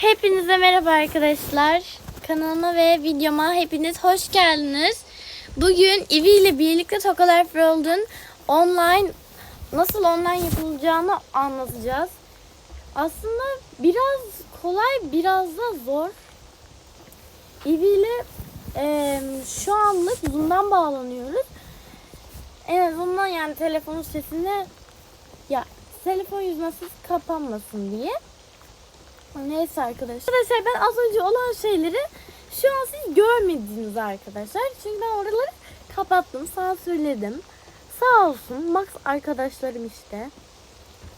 Hepinize merhaba arkadaşlar. Kanalıma ve videoma hepiniz hoş geldiniz. Bugün Ivi ile birlikte Tokalar World'un online nasıl online yapılacağını anlatacağız. Aslında biraz kolay biraz da zor. Ivi ile eee, şu anlık Zoom'dan bağlanıyoruz. En azından yani telefonun sesini ya telefon yüzüne ses kapanmasın diye. Neyse arkadaşlar. Arkadaşlar ben az önce olan şeyleri şu an siz görmediniz arkadaşlar. Çünkü ben oraları kapattım, sansürledim. Sağ olsun Max arkadaşlarım işte.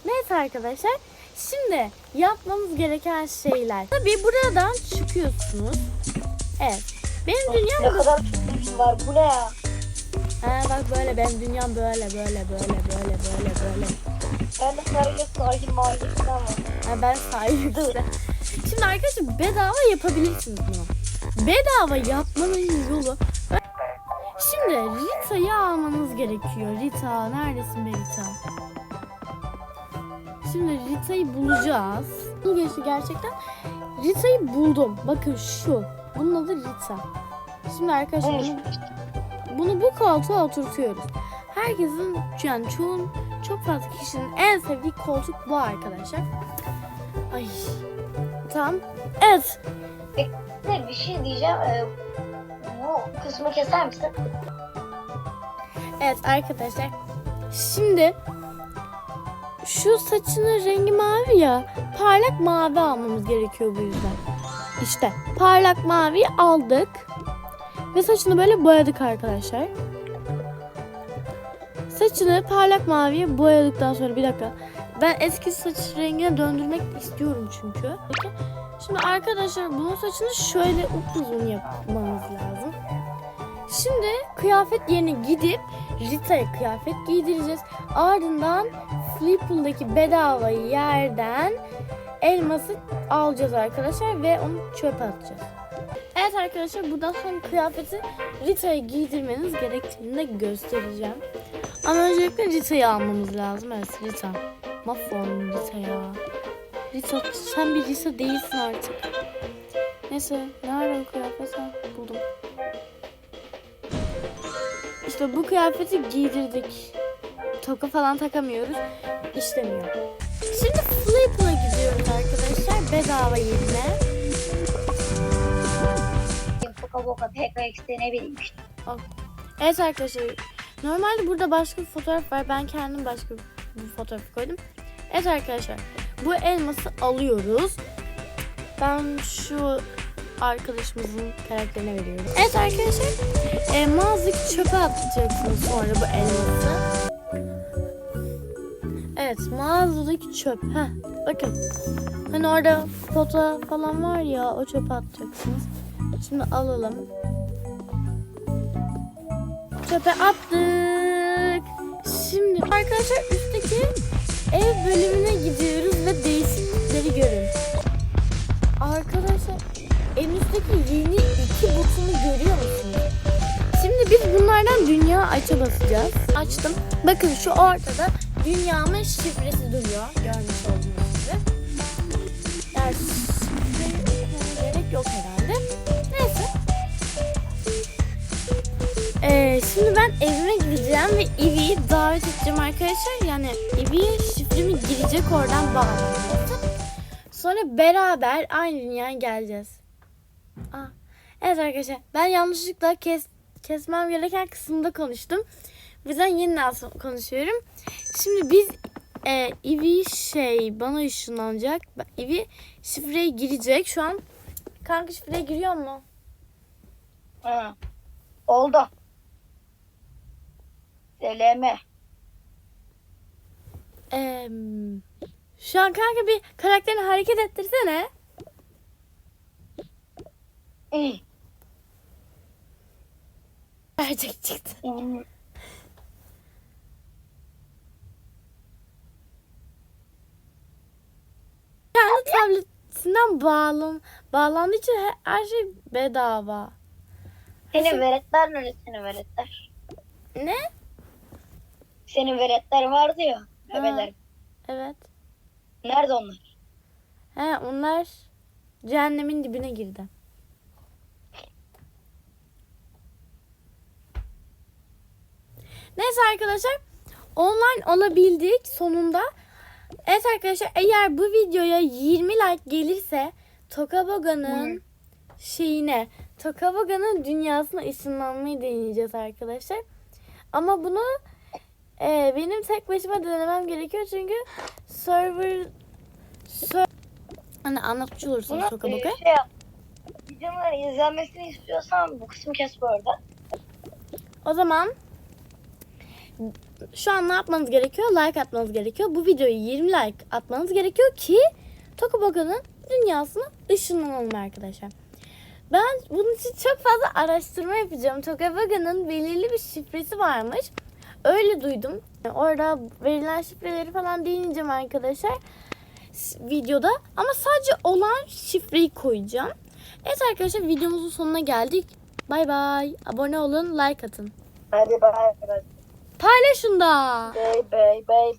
Neyse arkadaşlar. Şimdi yapmamız gereken şeyler. Tabii buradan çıkıyorsunuz. Evet. Benim dünyam Ne kadar var bu ne ya? Ha, bak böyle benim dünyam böyle böyle böyle böyle böyle böyle. Ben de sadece sahil mahallesinden var. Ha, ben sahilde. Şimdi arkadaşlar bedava yapabilirsiniz bunu. Bedava yapmanın yolu. Şimdi Rita'yı almanız gerekiyor. Rita neredesin be Rita? Şimdi Rita'yı bulacağız. Bu geçti gerçekten. Rita'yı buldum. Bakın şu. Bunun adı Rita. Şimdi arkadaşlar bunu, bunu bu koltuğa oturtuyoruz. Herkesin yani çoğun çok fazla kişinin en sevdiği koltuk bu arkadaşlar. Ay. Tamam. Evet. Ne bir şey diyeceğim. Ee, bu kısmı keser misin? Evet arkadaşlar. Şimdi şu saçının rengi mavi ya. Parlak mavi almamız gerekiyor bu yüzden. İşte parlak mavi aldık. Ve saçını böyle boyadık arkadaşlar. Saçını parlak maviye boyadıktan sonra bir dakika. Ben eski saç rengine döndürmek istiyorum çünkü. Şimdi arkadaşlar bunun saçını şöyle upuzun yapmamız lazım. Şimdi kıyafet yerine gidip Rita'ya kıyafet giydireceğiz. Ardından Flipple'daki bedava yerden elması alacağız arkadaşlar ve onu çöpe atacağız. Evet arkadaşlar buradan son kıyafeti Rita'ya giydirmeniz gerektiğini de göstereceğim. Ama öncelikle Rita'yı almamız lazım. Evet Rita. Mahvoldum Rita ya. Rita sen bir Rita değilsin artık. Neyse nerede o kıyafet? Ha, buldum. İşte bu kıyafeti giydirdik. Toka falan takamıyoruz. İşlemiyor. Şimdi Flip'la gidiyoruz arkadaşlar bedava yerine. Boka boka PKX'de ne bileyim işte. Evet arkadaşlar. Normalde burada başka bir fotoğraf var. Ben kendim başka bir fotoğraf koydum. Evet arkadaşlar. Bu elması alıyoruz. Ben şu arkadaşımızın karakterine veriyorum. Evet arkadaşlar. E, mağazadaki çöpe atacaksınız sonra bu elması. Evet mağazadaki çöp. Heh, bakın. Hani orada foto falan var ya o çöpe atacaksınız. Şimdi alalım. Çöpe attık. Şimdi arkadaşlar üstteki ev bölümüne gidiyoruz ve değişiklikleri görün. Arkadaşlar en üstteki yeni iki butonu görüyor musunuz? Şimdi biz bunlardan dünya aça basacağız. Açtım. Bakın şu ortada dünyamın şifresi duruyor. Görmüş olduğunuz Ee, şimdi ben evime gideceğim ve Ivi'yi davet edeceğim arkadaşlar. Yani Ivi'ye şifremi girecek oradan bağlanacağım. Sonra beraber aynı dünyaya geleceğiz. Aa, evet arkadaşlar ben yanlışlıkla kes, kesmem gereken kısımda konuştum. O yeniden konuşuyorum. Şimdi biz e, Ivi şey bana ışınlanacak. Ivi şifreyi girecek. Şu an kanka şifreye giriyor mu? Hı. Oldu. Seleme. Eee, şu an kanka bir karakterini hareket ettirsene. İyi. Gerçek çıktı. Kendi tabletinden bağlan bağlandığı için he- her şey bedava. Senin veletler nerede senin veletler? Ne? Senin veletler vardı ya. Bebeler. Evet. Nerede onlar? He onlar cehennemin dibine girdi. Neyse arkadaşlar online olabildik sonunda. Evet arkadaşlar eğer bu videoya 20 like gelirse Tokaboga'nın şeyine Tokaboga'nın dünyasına ışınlanmayı deneyeceğiz arkadaşlar. Ama bunu e, benim tek başıma denemem gerekiyor çünkü server ser, hani anlatmış olursunuz Bunu Tokaboga. e, şey yap. Videoların izlenmesini istiyorsan bu kısmı kes bu arada. O zaman şu an ne yapmanız gerekiyor? Like atmanız gerekiyor. Bu videoyu 20 like atmanız gerekiyor ki Tokaboga'nın dünyasına ışınlanalım arkadaşlar. Ben bunun için çok fazla araştırma yapacağım. Tokaboga'nın belirli bir şifresi varmış. Öyle duydum. Orada verilen şifreleri falan deneyeceğim arkadaşlar videoda. Ama sadece olan şifreyi koyacağım. Evet arkadaşlar videomuzun sonuna geldik. Bay bay. Abone olun, like atın. Hadi bay bay. Paylaşın da. Bay bay.